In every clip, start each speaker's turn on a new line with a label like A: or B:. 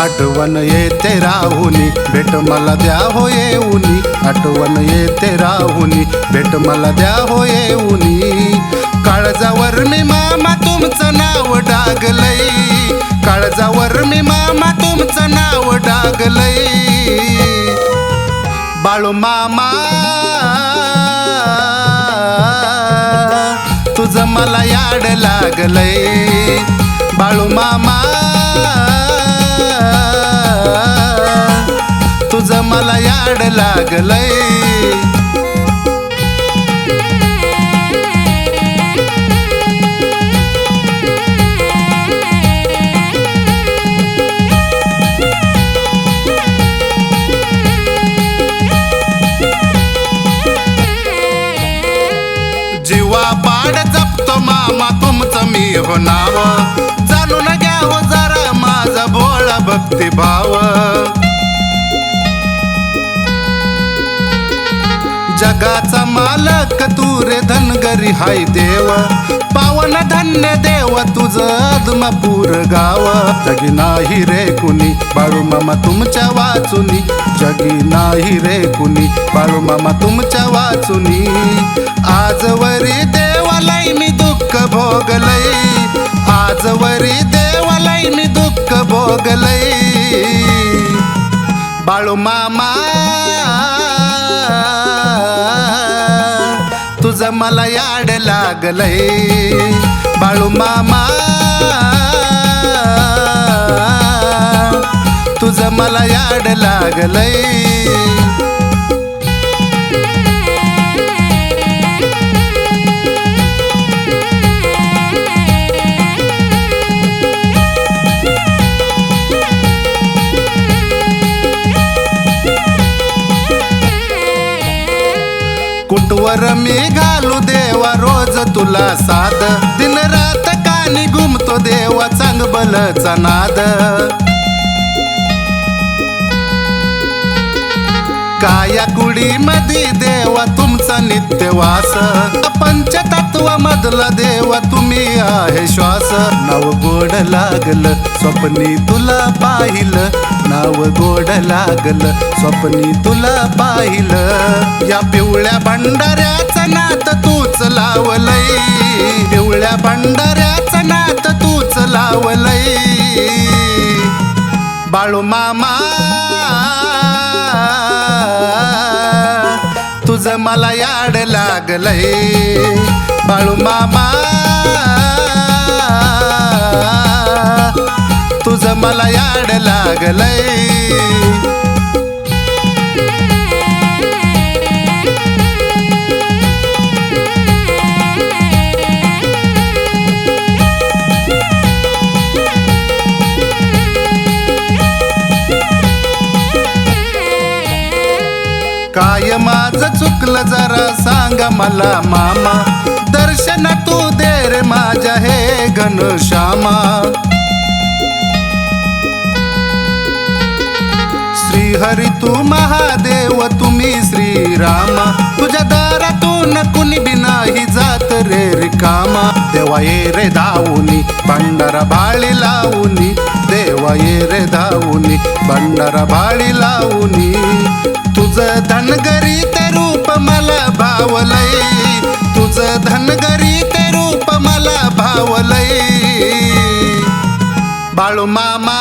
A: आठवण येते राहुनी भेट मला द्या हो येऊनी आठवण येते राहुनी भेट मला द्या हो येऊनी काळजावर मी मामा तुमचं नाव डागलय काळजावर मी मामा तुमचं नाव डागलय बाळू मामा तुझं मला याड लागलंय बाळू मामा तुझं मला याड लागलंय. जीवा पाड जपतो मामा तुमचं मी हो नाव जाणून घ्या हो जरा माझा भक्ती भाव. जगाचा मालक तू रे धनगरी हाय देव. पावन धन्य देव तुझ अदमापूर गाव. जगी नाही रे कुणी बाळू मामा तुमच्या वाचुनी. जगी नाही रे कुणी बाळू मामा तुमच्या वाचुनी. आजवरी देवालय मी दुःख भोगलय. आजवरी देवालाय भोगलय बाळू मामा तुझं मला याड लागलंय बाळू मामा तुझं मला याड लागलंय कुटवर मी घालू देवा रोज तुला साध दिन रात कानी घुमतो देवा चांग बलचा नाद? काया कुडी मधी देवा तुमचा नित्यवास पंचतत्व मधला देवा तुम्ही आहे श्वास. नाव गोड लागल स्वप्नी तुला पाहिलं. नाव गोड लागल स्वप्नी तुला पाहिलं. या पिवळ्या भंडाऱ्याचं नात तूच लावलय. पिवळ्या भंडाऱ्याचं नात तूच लावलय. बाळू मामा मला याड लागलय. बाळू मामा तुझं मला याड लागलय. काय माझ चुकलं जरा सांग मला मामा. दर्शन तू दे रे माझ्या हे घनश्यामा. श्रीहरी तू महादेव तुम्ही श्रीरामा. तुझ्या दारातून कुणी बिनाही जात रे रिकामा. देवा ये रे धावुनी भंडारा बाळी लावूनी देवा ये रे धावुनी भंडारा बाळी लावूनी तुझं धनगरी ते रूप मला भावलय. तुझं धनगरी ते रूप मला भावलय. बाळू मामा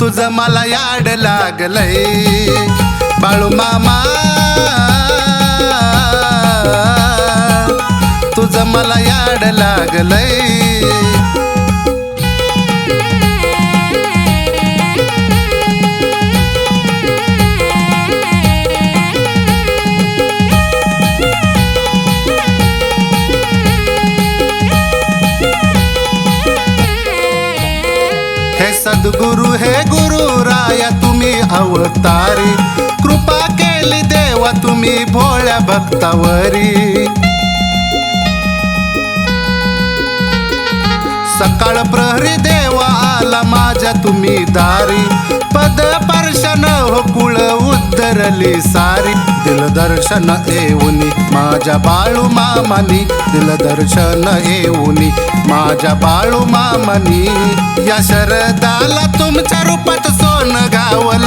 A: तुझं मला याड लागलंय. बाळू मामा तुझं मला याड लागलंय. सद्गुरु हे गुरु राया तुम्ही अवतारी. कृपा केली देवा तुम्ही भोळ्या भक्तावरी. सकाळ प्रहरी देवा आला माझ्या तुम्ही दारी. पद पर्शन हो कुळ उद्धरली सारी. सारी दिलदर्शन येऊनी माझ्या बाळू मामानी. दिलदर्शन येऊनी माझ्या बाळू मामानी. या शरदाला तुमच्या रूपात सोन गावलय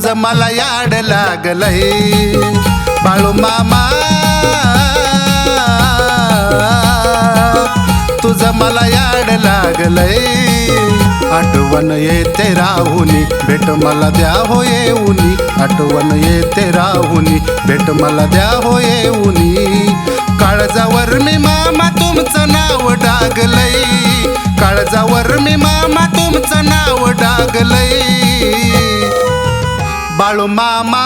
A: तुझं मला याड लागलय. बाळू मामा तुझं मला याड लागलय. आठवण येते राहुनी भेट मला द्या हो येऊनी. आठवण येते राहुनी भेट मला द्या हो येऊनी. काळजावर मी मामा तुमचं नाव डागलय. काळजावर मी मामा तुमचं नाव डागलय. बाळू मामा.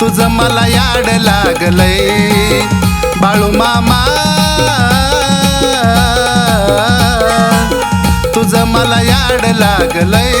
A: तुझं मला याड लागलंय. बाळू मामा. तुझं मला याड लागलंय.